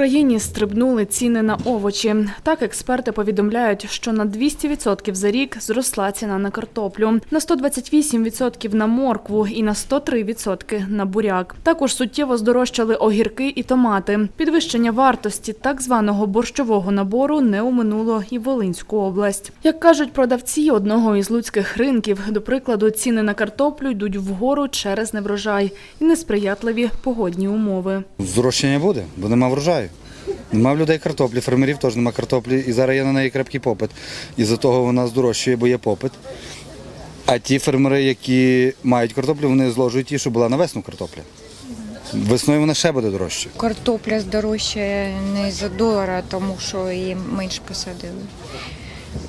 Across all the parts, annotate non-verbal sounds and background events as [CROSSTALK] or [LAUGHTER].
Україні стрибнули ціни на овочі. Так експерти повідомляють, що на 200% за рік зросла ціна на картоплю, на 128% на моркву і на 103% на буряк. Також суттєво здорожчали огірки і томати. Підвищення вартості так званого борщового набору не оминуло і Волинську область. Як кажуть продавці одного із луцьких ринків, до прикладу, ціни на картоплю йдуть вгору через неврожай і несприятливі погодні умови. Зрощення буде, бо нема врожаю. Нема в людей картоплі, фермерів теж нема картоплі, і зараз є на неї крепкий попит. І за того вона здорожчує, бо є попит. А ті фермери, які мають картоплю, вони зложують ті, що була на весну картопля. Весною вона ще буде дорожче. Картопля здорожчає не за долара, тому що її менше посадили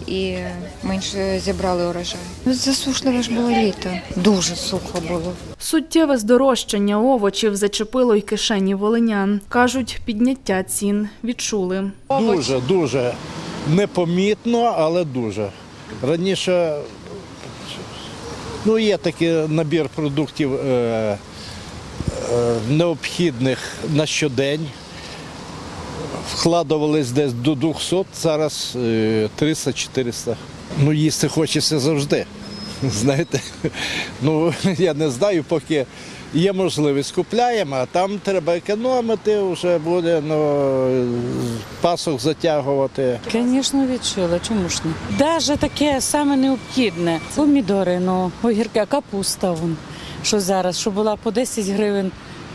і менше зібрали урожай. Засушливе ж було літо, дуже сухо було. Суттєве здорожчання овочів зачепило й кишені волинян. Кажуть, підняття цін відчули. Дуже, дуже непомітно, але дуже. Раніше ну, є такий набір продуктів е, е, необхідних на щодень. Вкладувались десь до 200, зараз е, 300-400. Ну, їсти хочеться завжди. [LAUGHS] Знаєте, ну [LAUGHS] я не знаю, поки є можливість, купляємо, а там треба економити, вже буде ну, пасок затягувати. Звісно, відчула, чому ж не? Даже таке саме необхідне. Помідори, ну, огірки, капуста, вон, що зараз, що була по 10 гривень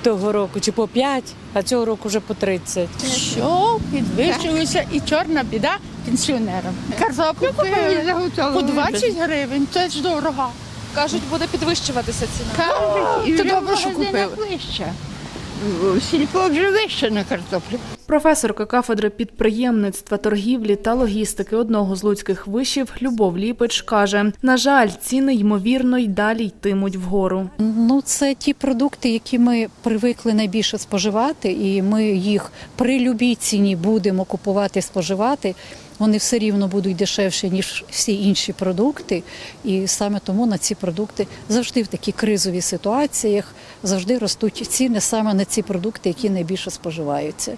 того року, чи по 5, а цього року вже по 30. Що підвищилася і чорна біда пенсіонерам. Картоплю купили по 20 гривень, це ж дорого. Кажуть, буде підвищуватися ціна. Кажуть, і То добре, в що купили. Вище. Сільпо вже вище на картоплю. Професорка кафедри підприємництва, торгівлі та логістики одного з луцьких вишів Любов Ліпич каже: на жаль, ціни ймовірно й далі йтимуть вгору. Ну, це ті продукти, які ми привикли найбільше споживати, і ми їх при любій ціні будемо купувати, споживати. Вони все рівно будуть дешевші, ніж всі інші продукти. І саме тому на ці продукти завжди в таких кризових ситуаціях завжди ростуть ціни саме на ці продукти, які найбільше споживаються.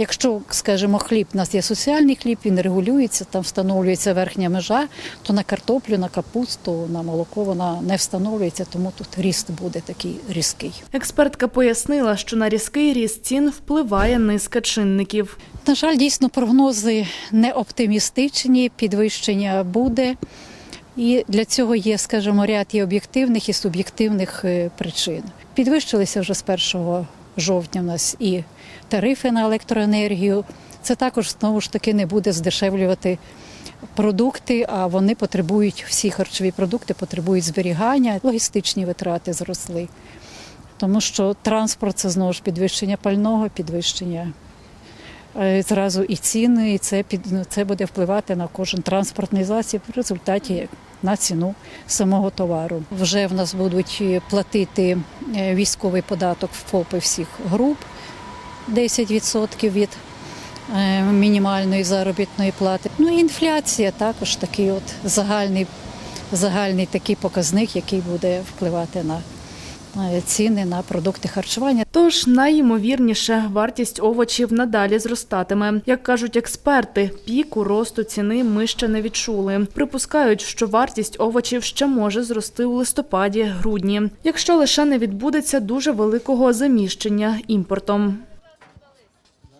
Якщо, скажімо, хліб у нас є соціальний хліб, він регулюється, там встановлюється верхня межа, то на картоплю, на капусту, на молоко вона не встановлюється, тому тут ріст буде такий різкий. Експертка пояснила, що на різкий ріст цін впливає низка чинників. На жаль, дійсно прогнози не оптимістичні, підвищення буде. І для цього є, скажімо, ряд і об'єктивних, і суб'єктивних е, причин. Підвищилися вже з 1 жовтня в нас і тарифи на електроенергію. Це також знову ж таки не буде здешевлювати продукти, а вони потребують, всі харчові продукти потребують зберігання, логістичні витрати зросли. Тому що транспорт це знову ж підвищення пального, підвищення зразу і ціни, і це під це буде впливати на кожен транспортний засіб в результаті на ціну самого товару. Вже в нас будуть е, платити е, військовий податок в ФОПи всіх груп 10% від е, мінімальної заробітної плати. Ну і інфляція також такий от загальний, загальний такий показник, який буде впливати на е, ціни на продукти харчування. Тож найімовірніше вартість овочів надалі зростатиме. Як кажуть експерти, піку росту ціни ми ще не відчули. Припускають, що вартість овочів ще може зрости у листопаді-грудні, якщо лише не відбудеться дуже великого заміщення імпортом.